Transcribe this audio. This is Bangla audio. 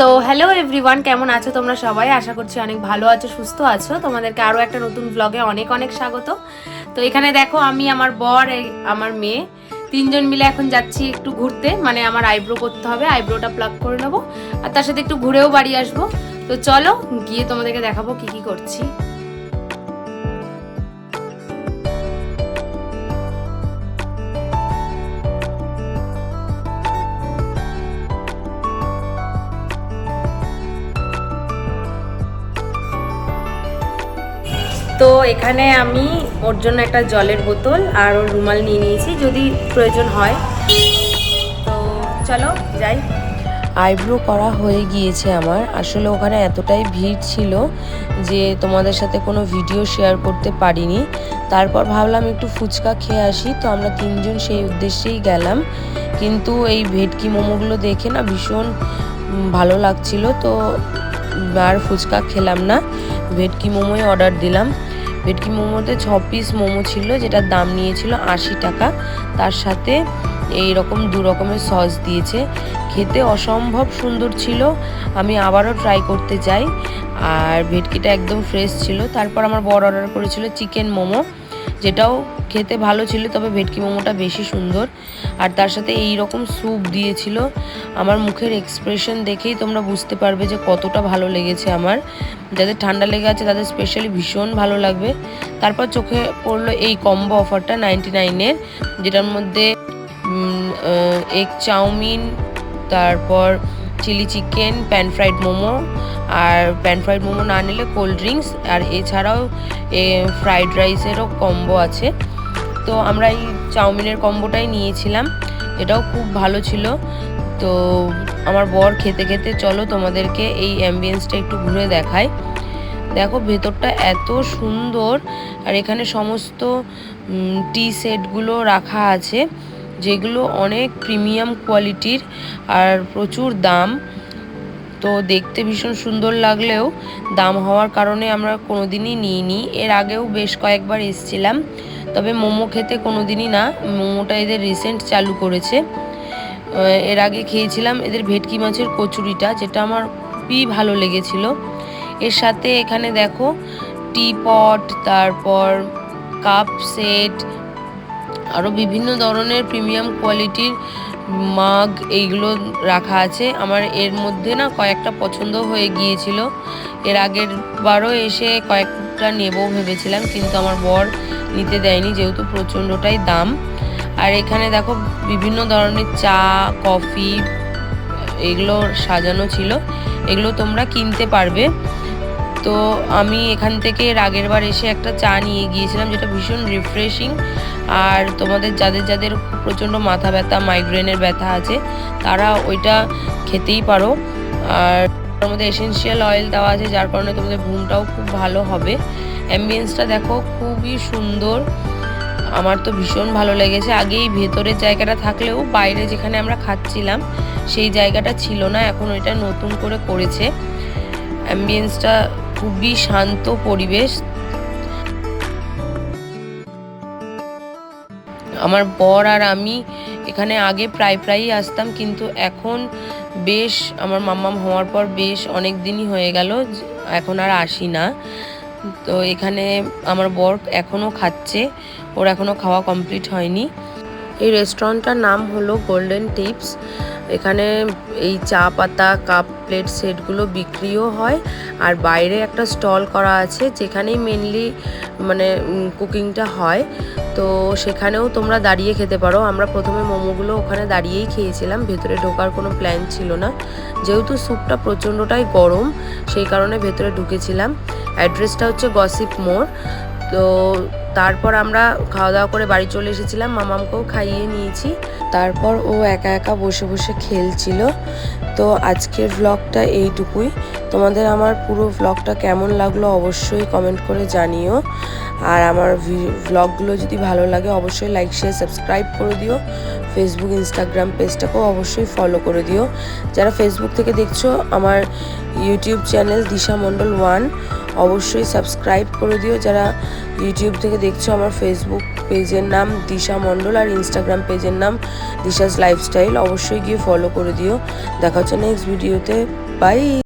সো হ্যালো এভরিওয়ান কেমন আছো তোমরা সবাই? আশা করছি অনেক ভালো আছো, সুস্থ আছো। তোমাদেরকে আরও একটা নতুন ব্লগে অনেক অনেক স্বাগত। তো এখানে দেখো আমি, আমার বর আমার মেয়ে, তিনজন মিলে এখন যাচ্ছি একটু ঘুরতে। মানে আমার আইব্রো করতে হবে আইব্রোটা প্লাগ করে নেব। আর তার সাথে একটু ঘুরেও বাড়ি আসব। তো চলো গিয়ে তোমাদেরকে দেখাবো কি কি করছি। তো এখানে আমি ওর জন্য একটা জলের বোতল আর ওর রুমাল নিয়ে নিয়েছি, যদি প্রয়োজন হয়। তো চলো, যাই। আইব্রো করা হয়ে গিয়েছে আমার। আসলে ওখানে এতটাই ভিড় ছিল যে তোমাদের সাথে কোনো ভিডিও শেয়ার করতে পারিনি। তারপর ভাবলাম একটু ফুচকা খেয়ে আসি, তো আমরা তিনজন সেই উদ্দেশ্যেই গেলাম। কিন্তু এই ভেটকি মোমোগুলো দেখে না ভীষণ ভালো লাগছিল। তো আর ফুচকা খেলাম না। ভেটকি মোমোই অর্ডার দিলাম। ভেটকি মোমোতে ছ পিস মোমো ছিল, যেটার দাম নিয়েছিল আশি টাকা। তার সাথে এই রকম দু রকমের সস দিয়েছে। খেতে অসম্ভব সুন্দর ছিল, আমি আবারও ট্রাই করতে চাই। আর ভেটকিটা একদম ফ্রেশ ছিল। তারপর আমার বড় অর্ডার করেছিল চিকেন মোমো। যেটাও খেতে ভালো ছিল, তবে ভেটকি মোমোটা বেশি সুন্দর। আর তার সাথে এই রকম স্যুপ দিয়েছিল। আমার মুখের এক্সপ্রেশন দেখেই তোমরা বুঝতে পারবে যে কতটা ভালো লেগেছে আমার। যাদের ঠান্ডা লেগে আছে, তাদের স্পেশালি ভীষণ ভালো লাগবে। তারপর চোখে পড়ল এই কম্বো অফারটা নাইনটি নাইনের যেটার মধ্যে এগ চাউমিন, তারপর chilli chicken pan fried momo, আর প্যান ফ্রাইড মোমো না নিলে কোল্ড ড্রিঙ্কস আর এছাড়াও, এ ফ্রাইড রাইসেরও কম্বো আছে। তো আমরা এই চাউমিনের কম্বোটাই নিয়েছিলাম। এটাও খুব ভালো ছিল। তো আমার বর খেতে খেতে, চলো তোমাদেরকে এই অ্যাম্বিয়েন্সটা একটু ঘুরে দেখায় দেখো, ভেতরটা এত সুন্দর। আর এখানে সমস্ত টি সেটগুলো রাখা আছে। যেগুলো অনেক প্রিমিয়াম কোয়ালিটির আর প্রচুর দাম। তো দেখতে ভীষণ সুন্দর লাগলেও দাম হওয়ার কারণে আমরা কোনো কোনোদিনই নিইনি। এর আগেও বেশ কয়েকবার এসছিলাম, তবে মোমো খেতে কোনোদিনই না, মোমোটা এদের রিসেন্ট চালু করেছে। এর আগে খেয়েছিলাম এদের ভেটকি মাছের কচুরিটা, যেটা আমার খুবই ভালো লেগেছিল। এর সাথে এখানে দেখো টি পট তারপর কাপ সেট আরও বিভিন্ন ধরনের প্রিমিয়াম কোয়ালিটির মাগ এইগুলো রাখা আছে। আমার এর মধ্যে না কয়েকটা পছন্দ হয়ে গিয়েছিল। এর আগের বারও এসে কয়েকটা নেব ভেবেছিলাম, কিন্তু আমার বর নিতে দেয়নি যেহেতু প্রচণ্ডটাই দাম। আর এখানে দেখো বিভিন্ন ধরনের চা, কফি, এগুলো সাজানো ছিল। এগুলো তোমরা কিনতে পারবে। তো আমি এখান থেকে আগের বার এসে একটা চা নিয়ে গিয়েছিলাম, যেটা ভীষণ রিফ্রেশিং আর তোমাদের যাদের যাদের প্রচণ্ড মাথা ব্যথা মাইগ্রেনের ব্যথা আছে, তারা ওইটা খেতেই পারো। আর তার মধ্যে এসেন্সিয়াল অয়েল দেওয়া আছে, যার কারণে তোমাদের ঘুমটাও খুব ভালো হবে। অ্যাম্বিয়েন্সটা দেখো খুবই সুন্দর। আমার তো ভীষণ ভালো লেগেছে। আগেই ভেতরের জায়গাটা থাকলেও বাইরে যেখানে আমরা খাচ্ছিলাম, সেই জায়গাটা ছিল না। এখন ওইটা নতুন করে করেছে। অ্যাম্বিয়েন্সটা খুবই শান্ত পরিবেশ। আমার বর আর আমি এখানে আগে প্রায় প্রায়ই আসতাম, কিন্তু এখন বেশ, আমার মাম্মাম হওয়ার পর বেশ অনেক দিনই হয়ে গেল, এখন আর আসি না। তো এখানে আমার বর এখনও খাচ্ছে, ওর এখনও খাওয়া কমপ্লিট হয়নি। এই রেস্টুরেন্টটার নাম হলো গোল্ডেন টিপস এখানে এই চা পাতা কাপ প্লেট সেটগুলো বিক্রিও হয়। আর বাইরে একটা স্টল করা আছে, যেখানেই মেনলি মানে কুকিংটা হয়। তো সেখানেও তোমরা দাঁড়িয়ে খেতে পারো। আমরা প্রথমে মোমোগুলো ওখানে দাঁড়িয়েই খেয়েছিলাম, ভেতরে ঢোকার কোনো প্ল্যান ছিল না। যেহেতু স্যুপটা প্রচণ্ডটাই গরম, সেই কারণে ভেতরে ঢুকেছিলাম। অ্যাড্রেসটা হচ্ছে গসিপ মোড় তো তারপর আমরা খাওয়া দাওয়া করে বাড়ি চলে এসেছিলাম, মামামকেও খাইয়ে নিয়েছি। তারপর ও একা একা বসে বসে খেলছিল। তো আজকের ভ্লগটা এইটুকুই। তোমাদের আমার পুরো ভ্লগটা কেমন লাগল অবশ্যই কমেন্ট করে জানিও। আর আমার ভ্লগগুলো যদি ভালো লাগে অবশ্যই লাইক শেয়ার সাবস্ক্রাইব করে দিও। ফেসবুক ইনস্টাগ্রাম পেজটাকেও অবশ্যই ফলো করে দিও। যারা ফেসবুক থেকে দেখছ, আমার YouTube channel Disha Mondal one অবশ্যই সাবস্ক্রাইব করে দিও। যারা ইউটিউব থেকে দেখছ, আমার ফেসবুক পেজের নাম দিশা মণ্ডল আর ইনস্টাগ্রাম পেজের নাম দিশাস লাইফস্টাইল অবশ্যই গিয়ে ফলো করে দিও। দেখা হচ্ছে নেক্সট ভিডিওতে বাই